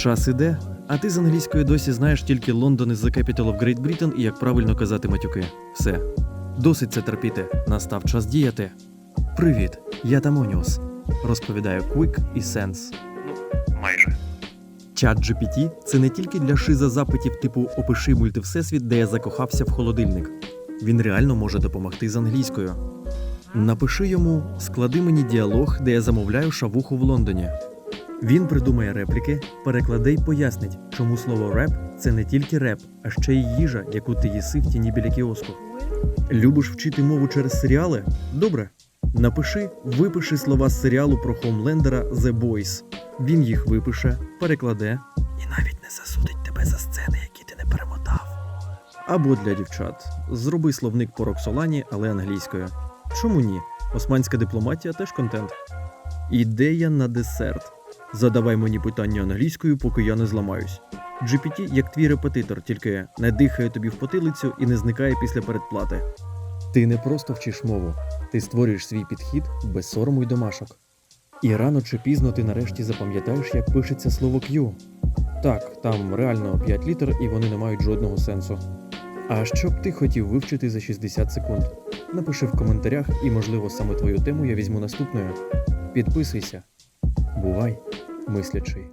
Час іде, а ти з англійської досі знаєш тільки London is the capital of Great Britain і як правильно казати матюки. Все. Досить це терпіти. Настав час діяти. Привіт, я Тамоніус. Розповідаю Quick і Sense. Майже. Чат GPT – це не тільки для шиза запитів типу Опиши мультивсесвіт, де я закохався в холодильник. Він реально може допомогти з англійською. Напиши йому Склади мені діалог, де я замовляю шавуху в Лондоні. Він придумає репліки, перекладе й пояснить, чому слово реп це не тільки реп, а ще й їжа, яку ти їси в тіні біля кіоску. Любиш вчити мову через серіали? Добре. Напиши, випиши слова з серіалу про Хомлендера The Boys. Він їх випише, перекладе і навіть не засудить тебе за сцени, які ти не перемотав. Або для дівчат. Зроби словник по Роксолані, але англійською. Чому ні? Османська дипломатія теж контент. Ідея на десерт. Задавай мені питання англійською, поки я не зламаюсь. GPT як твій репетитор, тільки не дихає тобі в потилицю і не зникає після передплати. Ти не просто вчиш мову, ти створюєш свій підхід без сорому й домашок. І рано чи пізно ти нарешті запам'ятаєш, як пишеться слово Q. Так, там реально 5 літер і вони не мають жодного сенсу. А що б ти хотів вивчити за 60 секунд? Напиши в коментарях, і, можливо, саме твою тему я візьму наступною. Підписуйся. Бувай, мислячий.